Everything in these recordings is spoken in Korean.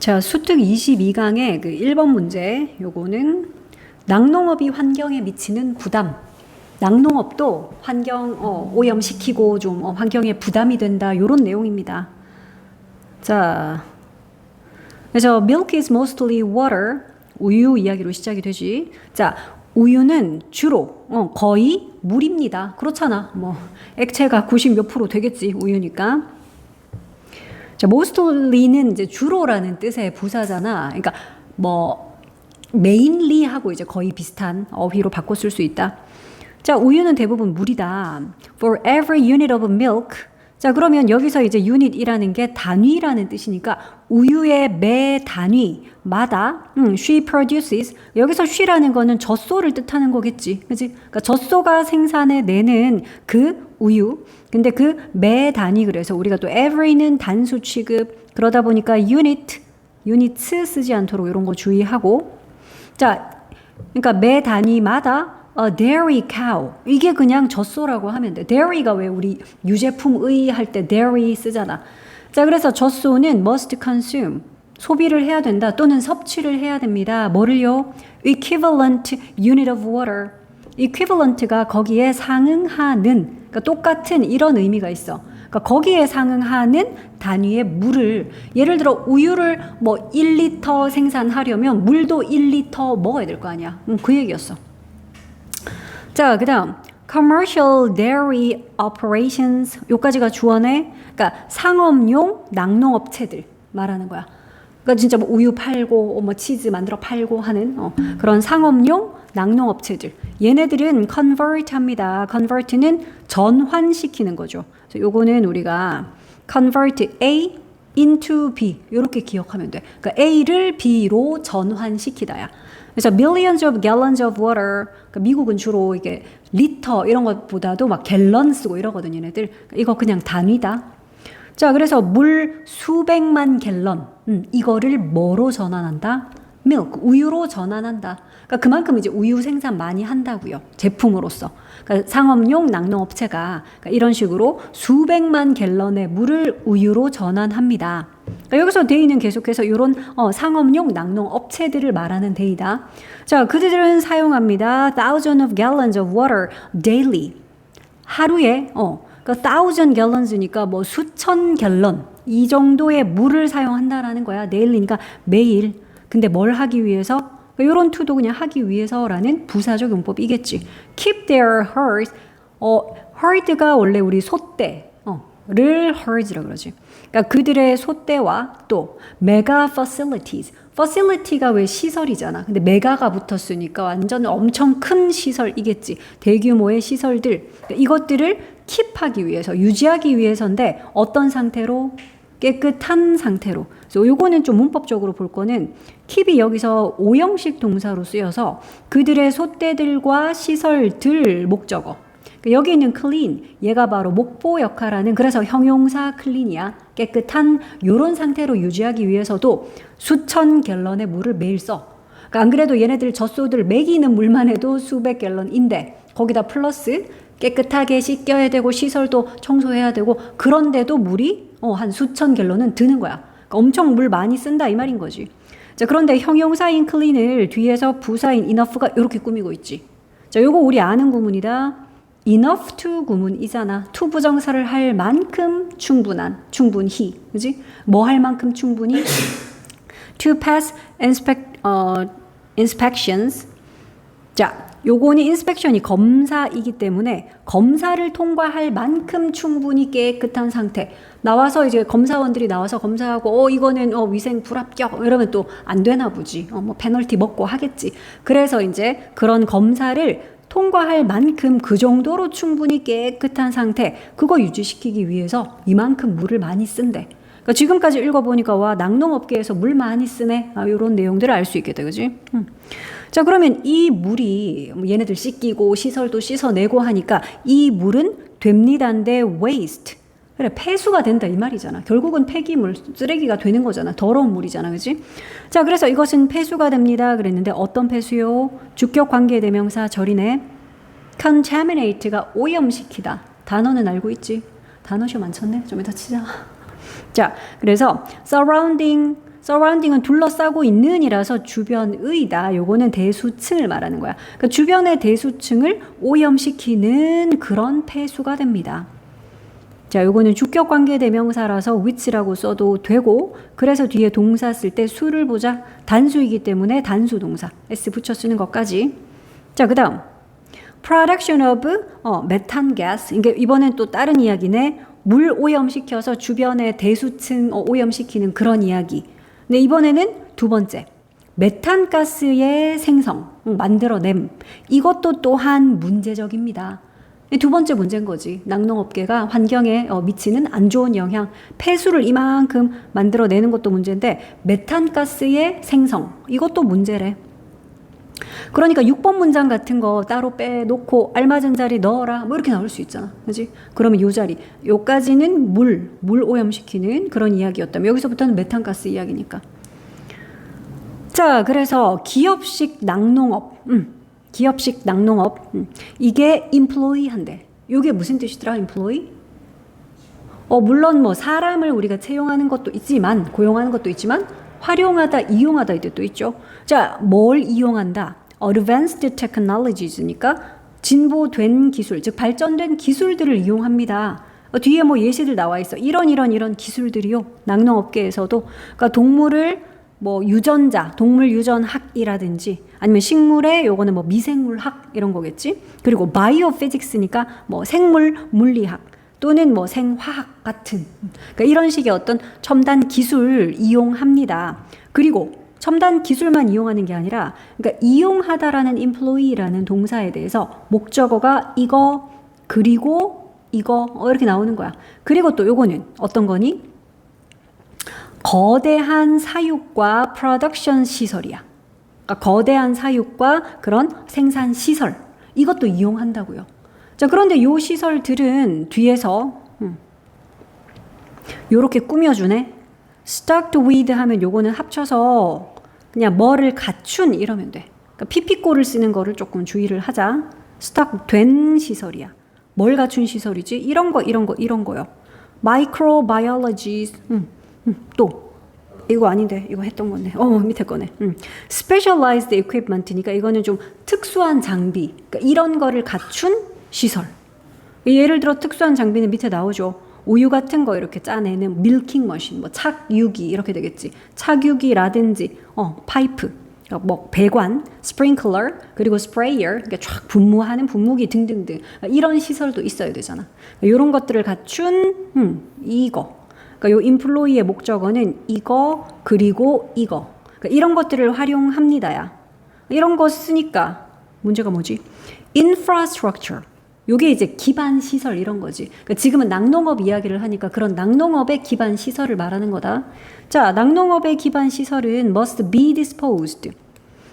자, 수특 22강의 그 1번 문제, 요거는 낙농업이 환경에 미치는 부담. 낙농업도 환경 어, 오염시키고 좀 어, 환경에 부담이 된다. 요런 내용입니다. 자, 그래서 milk is mostly water. 우유 이야기로 시작이 되지. 자, 우유는 주로 어, 거의 물입니다. 그렇잖아. 뭐 액체가 90 몇 프로 되겠지. 우유니까. 자, mostly는 이제 주로라는 뜻의 부사잖아. 그러니까 뭐 mainly하고 이제 거의 비슷한 어휘로 바꿔 쓸 수 있다. 자, 우유는 대부분 물이다. For every unit of milk. 자, 그러면 여기서 이제 unit이라는 게 단위라는 뜻이니까 우유의 매 단위마다 음, she produces 여기서 she라는 거는 젖소를 뜻하는 거겠지. 그지? 그러니까 젖소가 생산해 내는 그 우유. 근데 그 매 단위 그래서 우리가 또 every는 단수 취급 그러다 보니까 unit units 쓰지 않도록 이런 거 주의하고 자, 그러니까 매 단위마다 a dairy cow 이게 그냥 젖소라고 하면 돼. dairy가 왜 우리 유제품의 할 때 dairy 쓰잖아. 자, 그래서 젖소는 must consume 소비를 해야 된다 또는 섭취를 해야 됩니다. 뭐를요? equivalent unit of water. equivalent가 거기에 상응하는 그러니까 똑같은 이런 의미가 있어. 그러니까 거기에 상응하는 단위의 물을 예를 들어 우유를 뭐 1리터 생산하려면 물도 1리터 먹어야 될 거 아니야. 음, 그 얘기였어. 자, 그다음 commercial dairy operations 요까지가 주어네. 그러니까 상업용 낙농업체들 말하는 거야. 그러니까 진짜 뭐 우유 팔고 어, 뭐 치즈 만들어 팔고 하는 어, 그런 상업용 낙농업체들. 얘네들은 convert 합니다. convert는 전환시키는 거죠. 요거는 우리가 convert A into B 이렇게 기억하면 돼. 그러니까 A를 B로 전환시키다야. 그래서 millions of gallons of water. 그러니까 미국은 주로 이게 리터 이런 것보다도 막 갤런 쓰고 이러거든요, 얘네들. 이거 그냥 단위다. 자, 그래서 물 수백만 갤런. 음, 이거를 뭐로 전환한다? milk, 우유로 전환한다. 그러니까 그만큼 이제 우유 생산 많이 한다고요. 제품으로서. 그러니까 상업용 낙농업체가 그러니까 이런 식으로 수백만 갤런의 물을 우유로 전환합니다. 그러니까 여기서 데이는 계속해서 이런 어, 상업용 낙농업체들을 말하는 데이다. 자, 그들은 사용합니다. Thousand of gallons of water daily. 하루에 어, 그러니까 thousand gallons니까 뭐 수천 갤런 이 정도의 물을 사용한다라는 거야. daily니까 매일. 근데 뭘 하기 위해서? 이런 투도 그냥 하기 위해서라는 부사적 용법이겠지. Keep their herds. 어, herd가 원래 우리 소떼. 어, 를 herds라 그러지. 그러니까 그들의 소떼와 또 메가 facilities. facility가 왜 시설이잖아. 근데 메가가 붙었으니까 완전 엄청 큰 시설이겠지. 대규모의 시설들. 그러니까 이것들을 킵하기 위해서, 유지하기 위해서인데 어떤 상태로? 깨끗한 상태로. 그래서 요거는 좀 문법적으로 볼 거는 킵이 여기서 오형식 동사로 쓰여서 그들의 소떼들과 시설들 목적어. 그러니까 여기 있는 clean 얘가 바로 목보 역할하는 그래서 형용사 clean이야. 깨끗한 요런 상태로 유지하기 위해서도 수천 갤런의 물을 매일 써. 그러니까 안 그래도 얘네들 젖소들 먹이는 물만 해도 수백 갤런인데 거기다 플러스 깨끗하게 씻겨야 되고 시설도 청소해야 되고 그런데도 물이 어, 한 수천 갤런은 드는 거야. 그러니까 엄청 물 많이 쓴다 이 말인 거지. 자, 그런데 형용사인 clean을 뒤에서 부사인 enough가 이렇게 꾸미고 있지. 자, 요거 우리 아는 구문이다. enough to 구문이잖아. to 부정사를 할 만큼 충분한, 충분히. 그지? 뭐 할 만큼 충분히? to pass inspect, 어, inspections. 자, 요거는 인스펙션이 검사이기 때문에 검사를 통과할 만큼 충분히 깨끗한 상태. 나와서 이제 검사원들이 나와서 검사하고 어 이거는 어 위생 불합격 이러면 또 안 되나 보지. 어뭐 페널티 먹고 하겠지. 그래서 이제 그런 검사를 통과할 만큼 그 정도로 충분히 깨끗한 상태 그거 유지시키기 위해서 이만큼 물을 많이 쓴대. 그러니까 지금까지 읽어보니까 와 낙농업계에서 물 많이 쓰네. 아, 이런 내용들을 알 수 있겠다 그지? 음. 자 그러면 이 물이 뭐 얘네들 씻기고 시설도 씻어내고 하니까 이 물은 됩니다인데 waste. 그래 폐수가 된다 이 말이잖아. 결국은 폐기물 쓰레기가 되는 거잖아. 더러운 물이잖아 그지? 자 그래서 이것은 폐수가 됩니다. 그랬는데 어떤 폐수요? 주격 관계 대명사 절이네. contaminate가 오염시키다. 단어는 알고 있지? 단어 시험 안 쳤네. 좀 이따 치자 자, 그래서 surrounding surrounding은 둘러싸고 있는이라서 주변의다. 요거는 대수층을 말하는 거야. 그러니까 주변의 대수층을 오염시키는 그런 폐수가 됩니다. 자, 요거는 주격 관계 대명사라서 which라고 써도 되고 그래서 뒤에 동사 쓸 때 수를 보자. 단수이기 때문에 단수 동사 s 붙여 쓰는 것까지. 자, 그다음 production of 어, 메탄 가스. 이게 이번엔 또 다른 이야기네. 물 오염시켜서 주변의 대수층 어, 오염시키는 그런 이야기. 근데 이번에는 두 번째. 메탄가스의 생성, 음, 만들어냄. 이것도 또한 문제적입니다. 이두 번째 문제인 거지. 낙농업계가 환경에 어, 미치는 안 좋은 영향, 폐수를 이만큼 만들어내는 것도 문제인데, 메탄가스의 생성, 이것도 문제래. 그러니까 6번 문장 같은 거 따로 빼놓고 알맞은 자리 넣어라 뭐 이렇게 나올 수 있잖아. 그지? 그러면 요 자리. 요까지는 물, 물 오염시키는 그런 이야기였다면 여기서부터는 메탄가스 이야기니까. 자 그래서 기업식 낙농업. 음, 기업식 낙농업. 음, 이게 employee 한데. 요게 무슨 뜻이더라 employee? 어 물론 뭐 사람을 우리가 채용하는 것도 있지만 고용하는 것도 있지만 활용하다 이용하다 이 뜻도 있죠 자 뭘 이용한다 advanced technologies니까 진보된 기술, 즉 발전된 기술들을 이용합니다. 어, 뒤에 뭐 예시들 나와 있어. 이런 이런 이런 기술들이요. 낙농업계에서도 그러니까 동물을 뭐 유전자, 동물 유전학이라든지 아니면 식물의 요거는 뭐 미생물학 이런 거겠지. 그리고 바이오 피직스니까 뭐 생물 물리학 또는 뭐 생화학 같은 그러니까 이런 식의 어떤 첨단 기술 이용합니다. 그리고 첨단 기술만 이용하는 게 아니라 그러니까 이용하다라는 employee라는 동사에 대해서 목적어가 이거 그리고 이거 어, 이렇게 나오는 거야. 그리고 또 요거는 어떤 거니? 거대한 사육과 프로덕션 시설이야. 그러니까 거대한 사육과 그런 생산 시설 이것도 이용한다고요. 자 그런데 요 시설들은 뒤에서 음, 요렇게 꾸며주네. stuck with 하면 요거는 합쳐서 그냥 뭐를 갖춘 이러면 돼. 그러니까 피피꼬를 쓰는 거를 조금 주의를 하자. stuck 된 시설이야. 뭘 갖춘 시설이지? 이런 거, 이런 거, 이런 거요. microbiology, 음, 음, 또 이거 아닌데 이거 했던 건데 어 밑에 거네 음. specialized equipment니까 이거는 좀 특수한 장비 그러니까 이런 거를 갖춘 시설 예를 들어 특수한 장비는 밑에 나오죠 우유 같은 거 이렇게 짜내는 밀킹 머신, 뭐 착유기 이렇게 되겠지. 착유기라든지 어 파이프, 뭐 배관, 스프링클러 그리고 스프레이어, 그러니까 쫙 분무하는 분무기 등등등 이런 시설도 있어야 되잖아. 이런 것들을 갖춘 음, 이거. 그러니까 요 인플로이의 목적어는 이거 그리고 이거. 그러니까 이런 것들을 활용합니다야. 이런 거 쓰니까 문제가 뭐지? infrastructure. 요게 이제 기반 시설 이런 거지. 그러니까 지금은 낙농업 이야기를 하니까 그런 낙농업의 기반 시설을 말하는 거다. 자, 낙농업의 기반 시설은 must be disposed.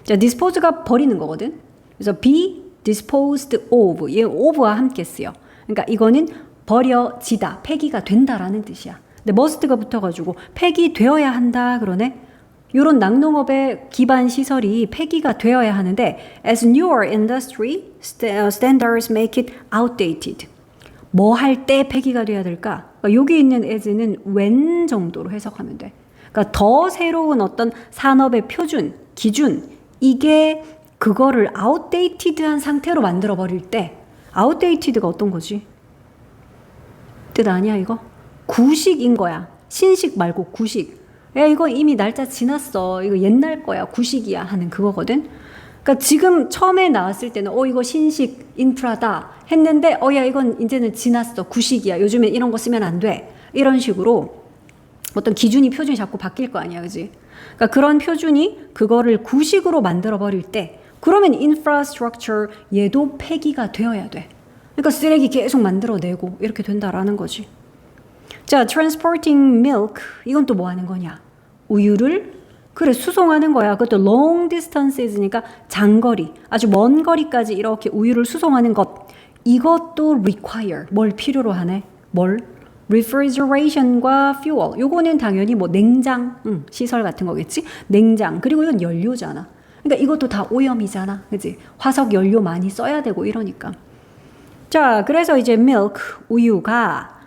자, dispose가 버리는 거거든. 그래서 be disposed of. 얘 of와 함께 쓰여. 그러니까 이거는 버려지다, 폐기가 된다라는 뜻이야. 근데 must가 붙어가지고 폐기되어야 한다 그러네. 이런 낙농업의 기반 시설이 폐기가 되어야 하는데 as newer industry standards make it outdated. 뭐 할 때 폐기가 돼야 될까? 그러니까 여기 있는 as는 when 정도로 해석하면 돼. 그러니까 더 새로운 어떤 산업의 표준, 기준 이게 그거를 outdated한 상태로 만들어 버릴 때 outdated가 어떤 거지? 뜻 아니야 이거? 구식인 거야. 신식 말고 구식. 야 이거 이미 날짜 지났어 이거 옛날 거야 구식이야 하는 그거거든 그러니까 지금 처음에 나왔을 때는 어 이거 신식 인프라다. 했는데 어 야 이건 이제는 지났어. 구식이야. 요즘엔 이런 거 쓰면 안 돼. 이런 식으로 어떤 기준이 표준이 자꾸 바뀔 거 아니야 그지? 그러니까 그런 표준이 그거를 구식으로 만들어 버릴 때 그러면 인프라스트럭처 얘도 폐기가 되어야 돼. 그러니까 쓰레기 계속 만들어내고 이렇게 된다라는 거지. 자, transporting milk. 이건 또 뭐 하는 거냐? 우유를 그래 수송하는 거야. 그것도 long distances니까 장거리, 아주 먼 거리까지 이렇게 우유를 수송하는 것. 이것도 require 뭘 필요로 하네? 뭘? refrigeration과 fuel. 요거는 당연히 뭐 냉장 응, 시설 같은 거겠지? 냉장. 그리고 이건 연료잖아. 그러니까 이것도 다 오염이잖아. 그지? 화석 연료 많이 써야 되고 이러니까. 자, 그래서 이제 milk 우유가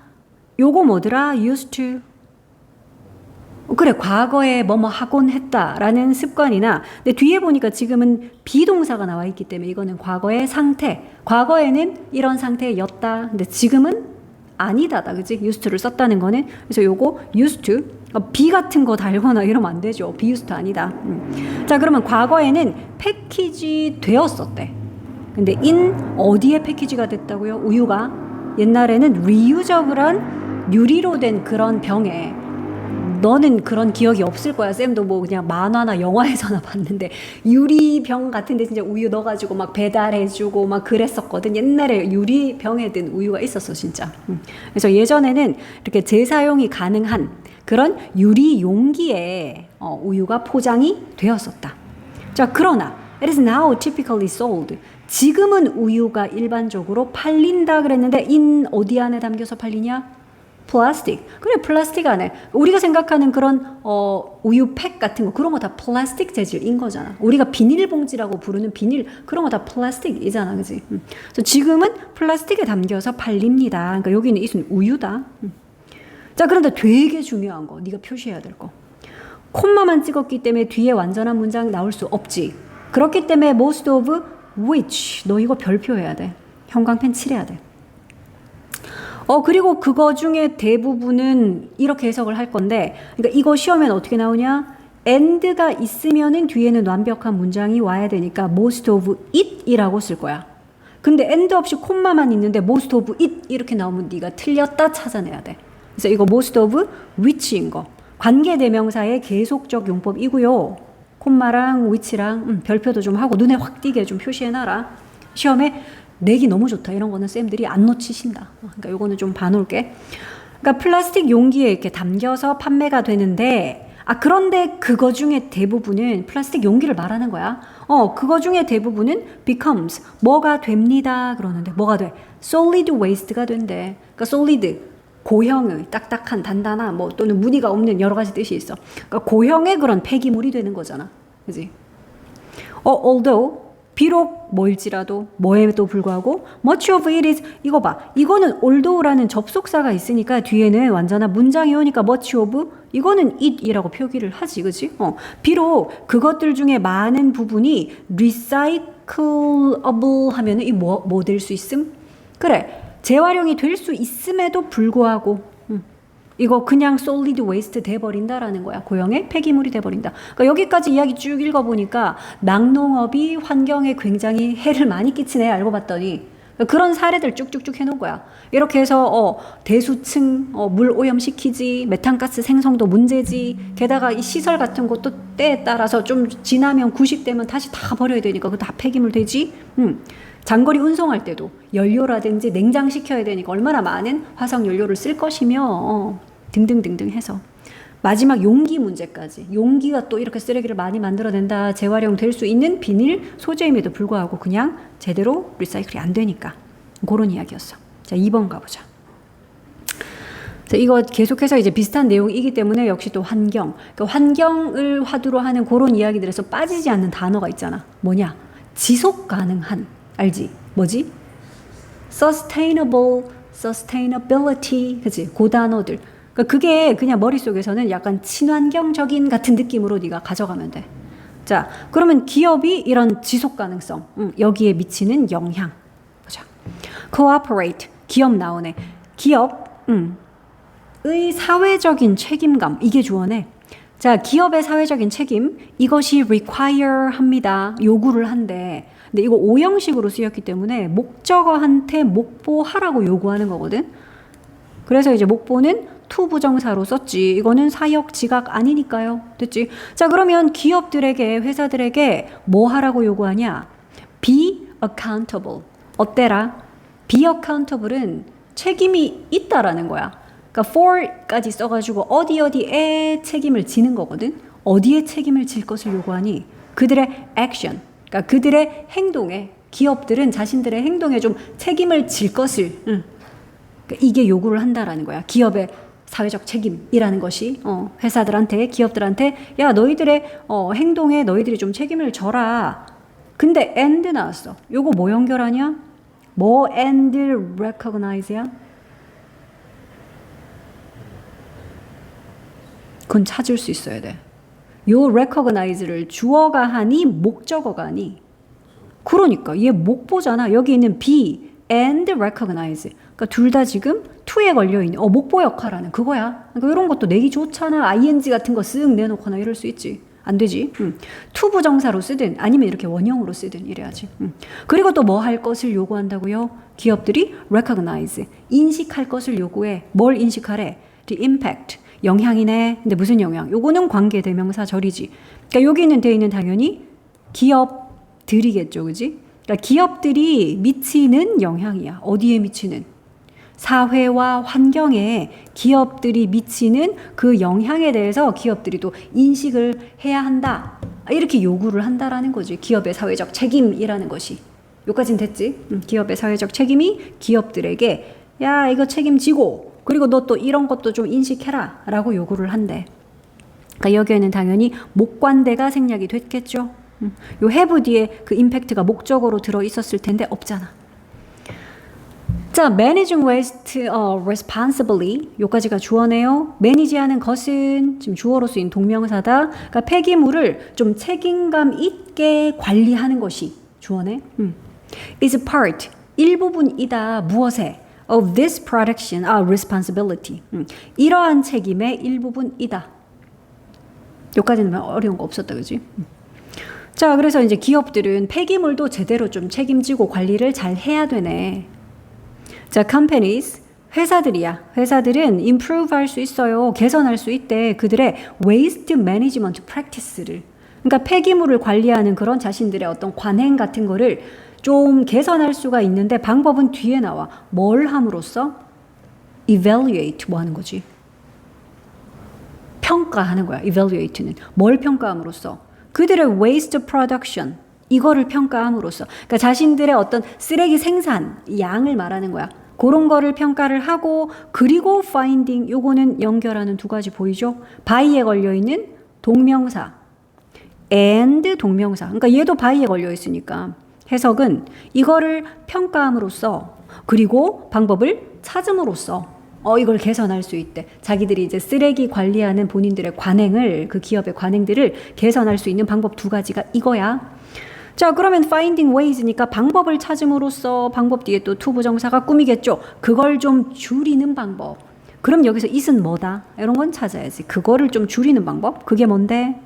요거 뭐더라? used to 어, 그래 과거에 뭐뭐 하곤 했다라는 습관이나 근데 뒤에 보니까 지금은 비동사가 나와 있기 때문에 이거는 과거의 상태 과거에는 이런 상태였다. 근데 지금은 아니다다. 그지 used to를 썼다는 거는. 그래서 요거 used to 어, 비 같은 거 달거나 이러면 안 되죠. be used to 아니다. 음. 자 그러면 과거에는 패키지 되었었대. 근데 in 어디에 패키지가 됐다고요? 우유가? 옛날에는 리유저블한 유리로 된 그런 병에 너는 그런 기억이 없을 거야. 쌤도 뭐 그냥 만화나 영화에서나 봤는데 유리병 같은데 진짜 우유 넣어가지고 막 배달해주고 막 그랬었거든. 옛날에 유리병에 든 우유가 있었어 진짜. 음. 그래서 예전에는 이렇게 재사용이 가능한 그런 유리 용기에 어, 우유가 포장이 되었었다. 자 그러나 it is now typically sold. 지금은 우유가 일반적으로 팔린다 그랬는데 인 어디 안에 담겨서 팔리냐? 플라스틱. 그래, 플라스틱 안에. 우리가 생각하는 그런, 어, 우유팩 같은 거, 그런 거 다 플라스틱 재질인 거잖아. 우리가 비닐봉지라고 부르는 비닐, 그런 거 다 플라스틱이잖아. 그지? 음. 그래서 지금은 플라스틱에 담겨서 팔립니다. 그러니까 여기는 이순 우유다. 음. 자, 그런데 되게 중요한 거, 네가 표시해야 될 거. 콤마만 찍었기 때문에 뒤에 완전한 문장 나올 수 없지. 그렇기 때문에 most of which, 너 이거 별표해야 돼. 형광펜 칠해야 돼. 어, 그리고 그거 중에 대부분은 이렇게 해석을 할 건데, 그러니까 이거 시험엔 어떻게 나오냐? and가 있으면은 뒤에는 완벽한 문장이 와야 되니까 most of it이라고 쓸 거야. 근데 and 없이 콤마만 있는데 most of it 이렇게 나오면 네가 틀렸다 찾아내야 돼. 그래서 이거 most of which인 거. 관계 대명사의 계속적 용법이고요. 콤마랑 which랑 음, 별표도 좀 하고 눈에 확 띄게 좀 표시해 놔라. 시험에 내기 너무 좋다. 이런 거는 쌤들이 안 놓치신다. 그러니까 요거는 좀 봐놓을게. 그러니까 플라스틱 용기에 이렇게 담겨서 판매가 되는데, 아, 그런데 그거 중에 대부분은 플라스틱 용기를 말하는 거야. 어, 그거 중에 대부분은 becomes, 뭐가 됩니다. 그러는데, 뭐가 돼? solid waste가 된대. 그러니까 solid, 고형의, 딱딱한, 단단한, 뭐, 또는 무늬가 없는 여러 가지 뜻이 있어. 그러니까 고형의 그런 폐기물이 되는 거잖아. 그지? 어, although, 비록 뭐일지라도 뭐에도 불구하고 much of it is 이거 봐. 이거는 although라는 접속사가 있으니까 뒤에는 완전한 문장이 오니까 much of 이거는 it이라고 표기를 하지 그지 어. 비록 그것들 중에 많은 부분이 recyclable 하면은 이 뭐 뭐 될 수 있음? 그래. 재활용이 될 수 있음에도 불구하고 음. 이거 그냥 solid waste 돼버린다라는 거야. 고형의 폐기물이 돼버린다. 그러니까 여기까지 이야기 쭉 읽어보니까 낙농업이 환경에 굉장히 해를 많이 끼치네 알고 봤더니 그런 사례들 쭉쭉쭉 해놓은 거야. 이렇게 해서 어, 대수층 어, 물 오염시키지, 메탄가스 생성도 문제지. 게다가 이 시설 같은 것도 때에 따라서 좀 지나면 구식되면 다시 다 버려야 되니까 그 다 폐기물 되지. 음. 장거리 운송할 때도 연료라든지 냉장시켜야 되니까 얼마나 많은 화석 연료를 쓸 것이며 어, 등등등등 해서 마지막 용기 문제까지 용기가 또 이렇게 쓰레기를 많이 만들어낸다 재활용 될 수 있는 비닐 소재임에도 불구하고 그냥 제대로 리사이클이 안 되니까 그런 이야기였어. 자 2번 가보자. 자, 이거 계속해서 이제 비슷한 내용이기 때문에 역시 또 환경, 그러니까 환경을 화두로 하는 그런 이야기들에서 빠지지 않는 단어가 있잖아. 뭐냐? 지속 가능한 알지? 뭐지? sustainable, sustainability, 그치? 그 단어들. 그러니까 그게 그냥 머릿속에서는 약간 친환경적인 같은 느낌으로 네가 가져가면 돼. 자, 그러면 기업이 이런 지속 가능성, 음, 여기에 미치는 영향. 보자. cooperate, 기업 나오네. 기업, 음, 의 사회적인 책임감, 이게 주어네. 자, 기업의 사회적인 책임, 이것이 require 합니다. 요구를 한대. 근데 이거 오형식으로 쓰였기 때문에 목적어한테 목보하라고 요구하는 거거든. 그래서 이제 목보는 투 부정사로 썼지. 이거는 사역 지각 아니니까요. 됐지? 자, 그러면 기업들에게, 회사들에게 뭐 하라고 요구하냐? be accountable. 어때라? be accountable은 책임이 있다라는 거야. 그러니까 for까지 써가지고 어디 어디에 책임을 지는 거거든. 어디에 책임을 질 것을 요구하니? 그들의 action. 그러니까 그들의 행동에 기업들은 자신들의 행동에 좀 책임을 질 것을 응. 그러니까 이게 요구를 한다라는 거야. 기업의 사회적 책임이라는 것이 어, 회사들한테 기업들한테 야 너희들의 어, 행동에 너희들이 좀 책임을 져라. 근데 and 나왔어. 요거 뭐 연결하냐? 뭐 and recognize야? 그건 찾을 수 있어야 돼. 요 recognize를 주어가 하니 목적어가 하니 그러니까 얘 목보잖아. 여기 있는 be and recognize. 그러니까 둘 다 지금 to에 걸려 있는 어 목보 역할하는 그거야. 그러니까 이런 것도 내기 좋잖아. ing 같은 거 쓱 내놓거나 이럴 수 있지. 안 되지. 음. to 부정사로 쓰든 아니면 이렇게 원형으로 쓰든 이래야지. 음. 그리고 또 뭐 할 것을 요구한다고요? 기업들이 recognize 인식할 것을 요구해. 뭘 인식하래? the impact 영향이네. 근데 무슨 영향? 요거는 관계 대명사 절이지. 그러니까 여기는 돼 있는 당연히 기업들이겠죠, 그지? 그러니까 기업들이 미치는 영향이야. 어디에 미치는? 사회와 환경에 기업들이 미치는 그 영향에 대해서 기업들이 또 인식을 해야 한다. 이렇게 요구를 한다라는 거지. 기업의 사회적 책임이라는 것이. 여기까지는 됐지? 음, 기업의 사회적 책임이 기업들에게 야, 이거 책임지고 그리고 너 또 이런 것도 좀 인식해라 라고 요구를 한대. 그러니까 여기에는 당연히 목관대가 생략이 됐겠죠. 음, 요 have 뒤에 그 임팩트가 목적으로 들어 있었을 텐데 없잖아. 자, managing waste 어, responsibly 요까지가 주어네요. 매니지하는 것은 지금 주어로 쓰인 동명사다. 그러니까 폐기물을 좀 책임감 있게 관리하는 것이 주어네. 음. is part 일부분이다. 무엇에? Of this production 아 responsibility. 음. 이러한 책임의 일부분이다. 요까지는 어려운 거 없었다, 그지? 음. 자, 그래서 이제 기업들은 폐기물도 제대로 좀 책임지고 관리를 잘 해야 되네. 자, companies 회사들이야. 회사들은 improve 할 수 있어요. 개선할 수 있대. 그들의 waste management practice를. 그러니까 폐기물을 관리하는 그런 자신들의 어떤 관행 같은 거를 좀 개선할 수가 있는데 방법은 뒤에 나와. 뭘 함으로써? evaluate 뭐 하는 거지? 평가하는 거야. evaluate는. 뭘 평가함으로써? 그들의 waste production 이거를 평가함으로써 그러니까 자신들의 어떤 쓰레기 생산 양을 말하는 거야. 그런 거를 평가를 하고 그리고 finding 요거는 연결하는 두 가지 보이죠? by에 걸려 있는 동명사 and 동명사. 그러니까 얘도 by에 걸려 있으니까 해석은 이거를 평가함으로써 그리고 방법을 찾음으로써 어 이걸 개선할 수 있대. 자기들이 이제 쓰레기 관리하는 본인들의 관행을 그 기업의 관행들을 개선할 수 있는 방법 두 가지가 이거야. 자, 그러면 finding ways니까 방법을 찾음으로써 방법 뒤에 또 to 부정사가 꾸미겠죠. 그걸 좀 줄이는 방법. 그럼 여기서 it은 뭐다? 이런 건 찾아야지. 그거를 좀 줄이는 방법. 그게 뭔데?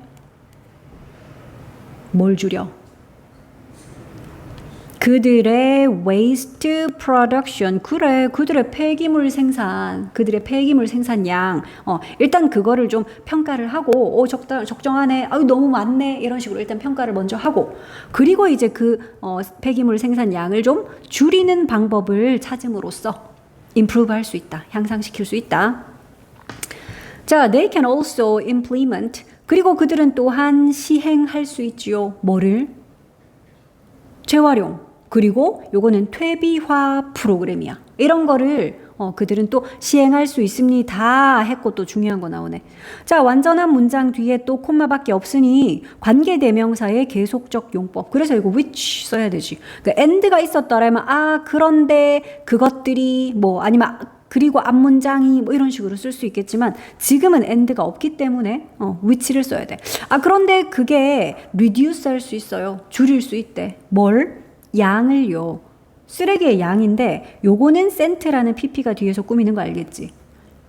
뭘 줄여? 그들의 waste production 그래 그들의 폐기물 생산 그들의 폐기물 생산량 어 일단 그거를 좀 평가를 하고 오 적당 적정하네 아유 너무 많네 이런 식으로 일단 평가를 먼저 하고 그리고 이제 그 어, 폐기물 생산량을 좀 줄이는 방법을 찾음으로써 improve 할 수 있다 향상시킬 수 있다. 자 they can also implement 그리고 그들은 또한 시행할 수 있지요. 뭐를? 재활용 그리고 요거는 퇴비화 프로그램이야. 이런 거를 어, 그들은 또 시행할 수 있습니다. 했고 또 중요한 거 나오네. 자, 완전한 문장 뒤에 또 콤마밖에 없으니 관계 대명사의 계속적 용법. 그래서 이거 which 써야 되지. 그 and가 있었더라면 아, 그런데 그것들이 뭐 아니면 그리고 앞 문장이 뭐 이런 식으로 쓸 수 있겠지만 지금은 and가 없기 때문에 어, which를 써야 돼. 아, 그런데 그게 reduce 할 수 있어요. 줄일 수 있대. 뭘? 양을요. 쓰레기의 양인데 요거는 센트라는 pp가 뒤에서 꾸미는 거 알겠지?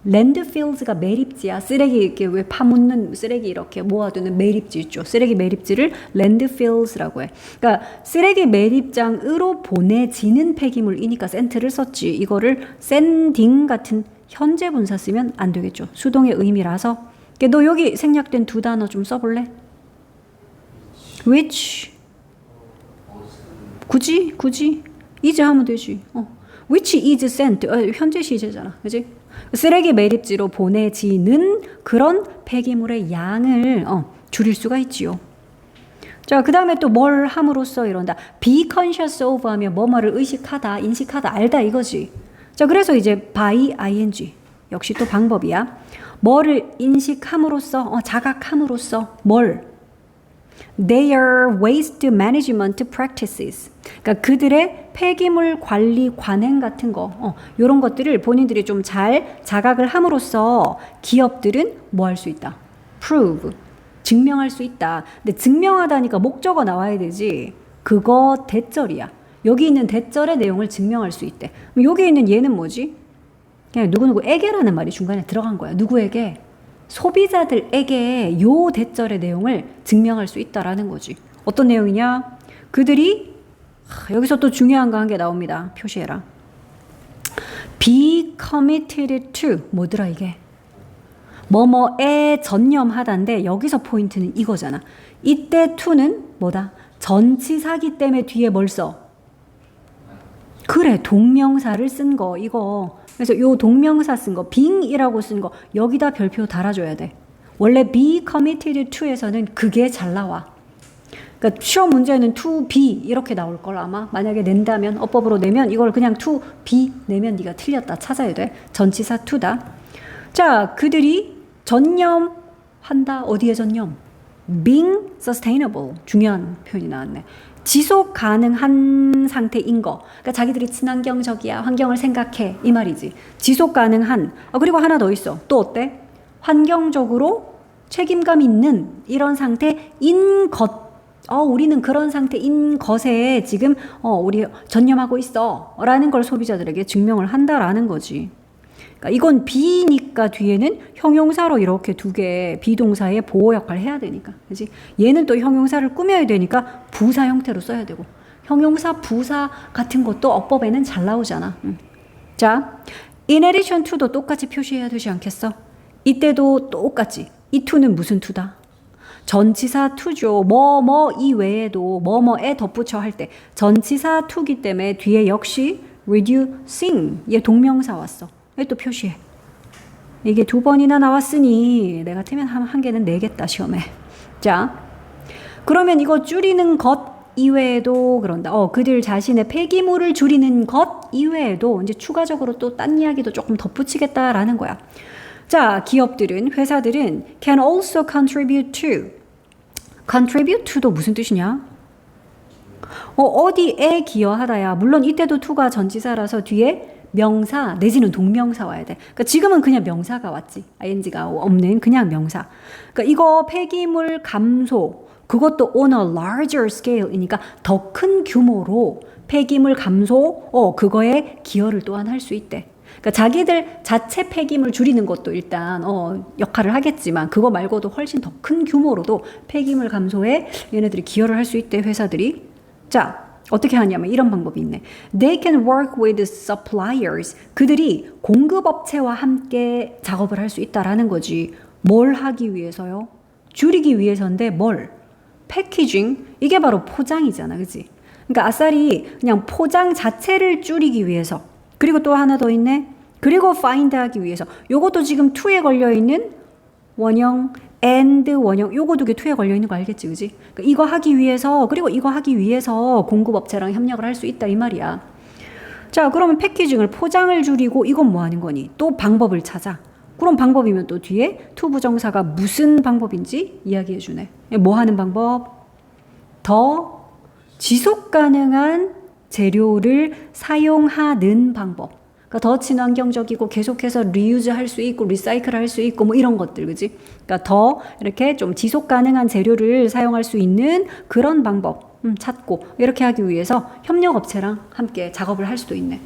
랜드필즈가 매립지야. 쓰레기 이렇게 왜 파묻는 쓰레기 이렇게 모아두는 매립지 있죠. 쓰레기 매립지를 랜드필즈라고 해. 그러니까 쓰레기 매립장으로 보내지는 폐기물이니까 센트를 썼지. 이거를 샌딩 같은 현재 분사 쓰면 안 되겠죠. 수동의 의미라서. 너 여기 생략된 두 단어 좀 써볼래? which 굳이 굳이 이제 하면 되지. 어. Which is sent 어, 현재 시제잖아, 그지? 쓰레기 매립지로 보내지는 그런 폐기물의 양을 어, 줄일 수가 있지요. 자, 그 다음에 또 뭘 함으로써 이런다. be conscious of 하면 뭐뭐를 의식하다, 인식하다, 알다 이거지. 자, 그래서 이제 by ing 역시 또 방법이야. 뭐를 인식함으로써, 어, 자각함으로써 뭘 their waste management practices. 그러니까 그들의 폐기물 관리 관행 같은 거, 어, 이런 것들을 본인들이 좀 잘 자각을 함으로써 기업들은 뭐 할 수 있다? prove 증명할 수 있다. 근데 증명하다니까 목적어 나와야 되지. 그거 대절이야. 여기 있는 대절의 내용을 증명할 수 있대. 여기 있는 얘는 뭐지? 그냥 누구누구에게라는 말이 중간에 들어간 거야. 누구에게? 소비자들에게 요 대절의 내용을 증명할 수 있다라는 거지. 어떤 내용이냐? 그들이 하, 여기서 또 중요한 거한게 나옵니다. 표시해라. be committed to 뭐더라 이게? 뭐뭐에 전념하다인데 여기서 포인트는 이거잖아. 이때 to는 뭐다? 전치사기 때문에 뒤에 뭘 써? 그래 동명사를 쓴 거 이거 그래서 요 동명사 쓴 거 being이라고 쓴 거 여기다 별표 달아줘야 돼. 원래 be committed to에서는 그게 잘 나와. 그러니까 시험 문제는 to be 이렇게 나올 걸 아마. 만약에 낸다면 어법으로 내면 이걸 그냥 to be 내면 네가 틀렸다 찾아야 돼. 전치사 to다. 자 그들이 전념한다. 어디에 전념? being sustainable. 중요한 표현이 나왔네. 지속 가능한 상태인 거. 그러니까 자기들이 친환경적이야. 환경을 생각해. 이 말이지. 지속 가능한. 아, 그리고 하나 더 있어. 또 어때? 환경적으로 책임감 있는 이런 상태인 것. 어, 우리는 그런 상태인 것에 지금 어, 우리 전념하고 있어. 라는 걸 소비자들에게 증명을 한다라는 거지. 그러니까 이건 비니까 뒤에는 형용사로 이렇게 두 개 비동사의 보호 역할을 해야 되니까. 그지? 얘는 또 형용사를 꾸며야 되니까 부사 형태로 써야 되고. 형용사, 부사 같은 것도 어법에는 잘 나오잖아. 응. 자, in addition to도 똑같이 표시해야 되지 않겠어? 이때도 똑같이. 이 to는 무슨 to다? 전치사 to죠. 뭐 뭐 이외에도 뭐 뭐에 덧붙여 할 때 전치사 to기 때문에 뒤에 역시 reducing 얘 동명사 왔어. 얘또 표시해. 이게 두 번이나 나왔으니 내가 태면 한, 한 개는 내겠다 시험에. 자, 그러면 이거 줄이는 것 이외에도 그런다. 어, 그들 자신의 폐기물을 줄이는 것 이외에도 이제 추가적으로 또 딴 이야기도 조금 덧붙이겠다라는 거야. 자, 기업들은 회사들은 can also contribute to. contribute to도 무슨 뜻이냐? 어, 어디에 기여하다야. 물론 이때도 to가 전치사라서 뒤에 명사 내지는 동명사 와야 돼. 그러니까 지금은 그냥 명사가 왔지. ing가 없는 그냥 명사. 그러니까 이거 폐기물 감소 그것도 on a larger scale이니까 더 큰 규모로 폐기물 감소 어 그거에 기여를 또한 할 수 있대. 그러니까 자기들 자체 폐기물 줄이는 것도 일단 어, 역할을 하겠지만 그거 말고도 훨씬 더 큰 규모로도 폐기물 감소에 얘네들이 기여를 할 수 있대 회사들이. 자 어떻게 하냐면 이런 방법이 있네. They can work with suppliers. 그들이 공급업체와 함께 작업을 할 수 있다라는 거지. 뭘 하기 위해서요? 줄이기 위해서인데 뭘? 패키징. 이게 바로 포장이잖아. 그지? 그러니까 아싸리 그냥 포장 자체를 줄이기 위해서. 그리고 또 하나 더 있네. 그리고 find 하기 위해서. 요것도 지금 to에 걸려 있는 원형 and 원형 요거 두 개 투에 걸려 있는 거 알겠지, 그지? 그러니까 이거 하기 위해서 그리고 이거 하기 위해서 공급업체랑 협력을 할 수 있다 이 말이야. 자, 그러면 패키징을 포장을 줄이고 이건 뭐 하는 거니? 또 방법을 찾아. 그런 방법이면 또 뒤에 투 부정사가 무슨 방법인지 이야기해 주네. 뭐 하는 방법? 더 지속 가능한 재료를 사용하는 방법. 그러니까 더 친환경적이고 계속해서 리유즈 할 수 있고 리사이클 할 수 있고 뭐 이런 것들 그지? 그러니까 더 이렇게 좀 지속 가능한 재료를 사용할 수 있는 그런 방법 음, 찾고 이렇게 하기 위해서 협력 업체랑 함께 작업을 할 수도 있네.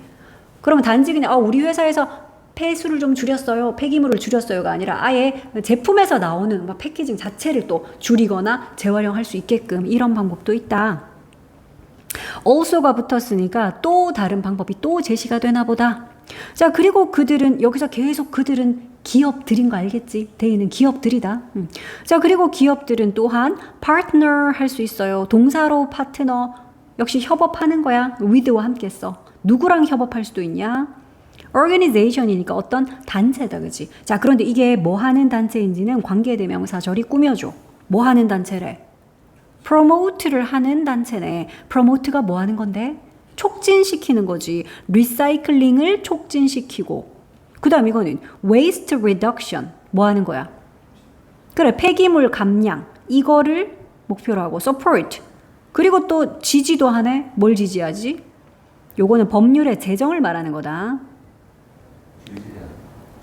그러면 단지 그냥 아, 우리 회사에서 폐수를 좀 줄였어요. 폐기물을 줄였어요가 아니라 아예 제품에서 나오는 뭐 패키징 자체를 또 줄이거나 재활용할 수 있게끔 이런 방법도 있다. also가 붙었으니까 또 다른 방법이 또 제시가 되나 보다. 자, 그리고 그들은 여기서 계속 그들은 기업들인 거 알겠지? 대인은 기업들이다. 음. 자, 그리고 기업들은 또한 partner 할 수 있어요. 동사로 파트너 역시 협업하는 거야. with와 함께 써. 누구랑 협업할 수도 있냐? organization이니까 어떤 단체다, 그지? 자, 그런데 이게 뭐 하는 단체인지는 관계대명사 절이 꾸며줘. 뭐 하는 단체래? 프로모트를 하는 단체네. 프로모트가 뭐 하는 건데? 촉진시키는 거지. 리사이클링을 촉진시키고. 그 다음 이거는 waste reduction. 뭐 하는 거야? 그래, 폐기물 감량. 이거를 목표로 하고 support. 그리고 또 지지도 하네. 뭘 지지하지? 요거는 법률의 제정을 말하는 거다.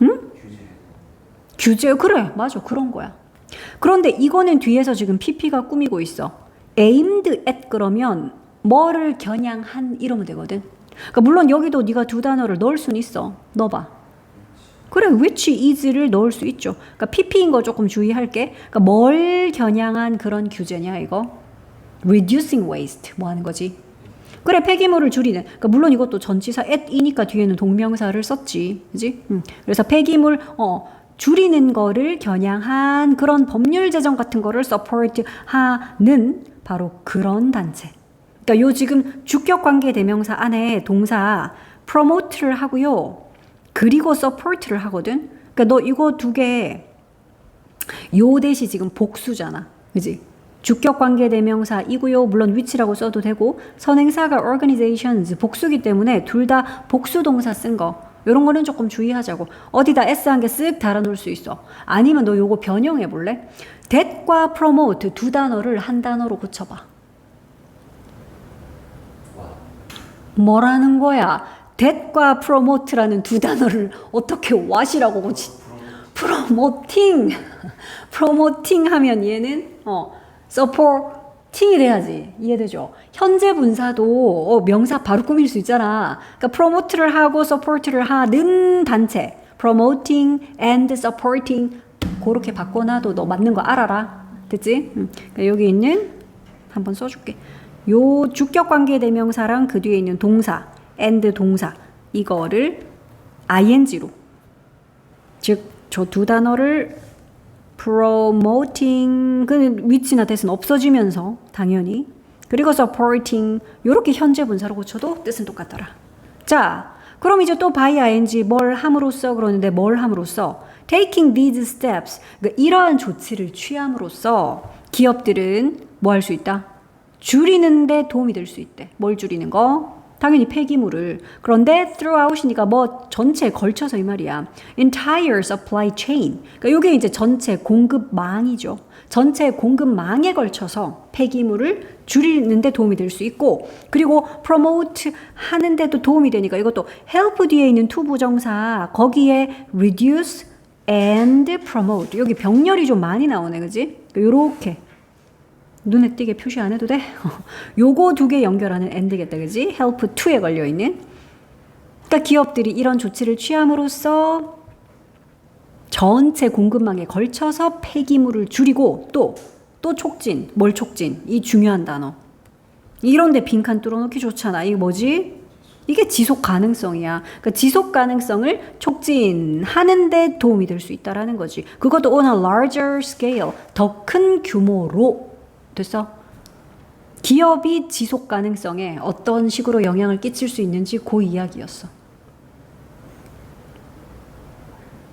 응? 규제. 그래. 맞아. 그런 거야. 그런데 이거는 뒤에서 지금 PP가 꾸미고 있어. aimed at 그러면 뭐를 겨냥한 이러면 되거든. 그러니까 물론 여기도 네가 두 단어를 넣을 수는 있어. 넣어봐. 그래, which is를 넣을 수 있죠. 그러니까 PP인 거 조금 주의할게. 그러니까 뭘 겨냥한 그런 규제냐 이거? reducing waste 뭐 하는 거지? 그래 폐기물을 줄이는 그러니까 물론 이것도 전치사 at이니까 뒤에는 동명사를 썼지 그지 음. 그래서 폐기물 어 줄이는 거를 겨냥한 그런 법률 제정 같은 거를 support 하는 바로 그런 단체 그러니까 요 지금 주격 관계 대명사 안에 동사 promote를 하고요 그리고 support를 하거든 그러니까 너 이거 두 개 요 대시 지금 복수잖아 그지 주격 관계 대명사이고요. 물론 위치라고 써도 되고 선행사가 organizations 복수기 때문에 둘 다 복수 동사 쓴 거. 이런 거는 조금 주의하자고. 어디다 s 한 개 쓱 달아 놓을 수 있어. 아니면 너 요거 변형해 볼래? that과 promote 두 단어를 한 단어로 고쳐 봐. 뭐라는 거야? that과 promote라는 두 단어를 어떻게 what이라고 고치? promoting, promoting 하면 얘는 어 supporting이 돼야지 이해되죠? 현재 분사도 어, 명사 바로 꾸밀 수 있잖아. 그러니까 promote를 하고 support를 하는 단체, promoting and supporting 그렇게 바꿔놔도 너 맞는 거 알아라. 됐지? 음. 그러니까 여기 있는 한번 써줄게. 요 주격 관계 대명사랑 그 뒤에 있는 동사 and 동사 이거를 ing로 즉 저 두 단어를 promoting 그 위치나 대은 없어지면서 당연히 그리고 supporting 요렇게 현재 분사로 고쳐도 뜻은 똑같더라. 자, 그럼 이제 또 by ing 뭘 함으로써 그러는데 뭘 함으로써 taking these steps 그러니까 이러한 조치를 취함으로써 기업들은 뭐 할 수 있다? 줄이는데 도움이 될 수 있대. 뭘 줄이는 거? 당연히 폐기물을. 그런데 throughout이니까 뭐 전체에 걸쳐서 이 말이야. entire supply chain. 그러니까 이게 이제 전체 공급망이죠. 전체 공급망에 걸쳐서 폐기물을 줄이는데 도움이 될 수 있고 그리고 promote 하는데도 도움이 되니까 이것도 help 뒤에 있는 to 부정사 거기에 reduce and promote 여기 병렬이 좀 많이 나오네 그지? 요렇게 눈에 띄게 표시 안 해도 돼? 요거 두 개 연결하는 and겠다, 그지? help to에 걸려 있는. 그러니까 기업들이 이런 조치를 취함으로써 전체 공급망에 걸쳐서 폐기물을 줄이고 또, 또 촉진, 뭘 촉진? 이 중요한 단어. 이런데 빈칸 뚫어놓기 좋잖아. 이게 뭐지? 이게 지속 가능성이야. 그러니까 지속 가능성을 촉진하는데 도움이 될 수 있다라는 거지. 그것도 on a larger scale, 더 큰 규모로 됐어? 기업이 지속 가능성에 어떤 식으로 영향을 끼칠 수 있는지 그 이야기였어.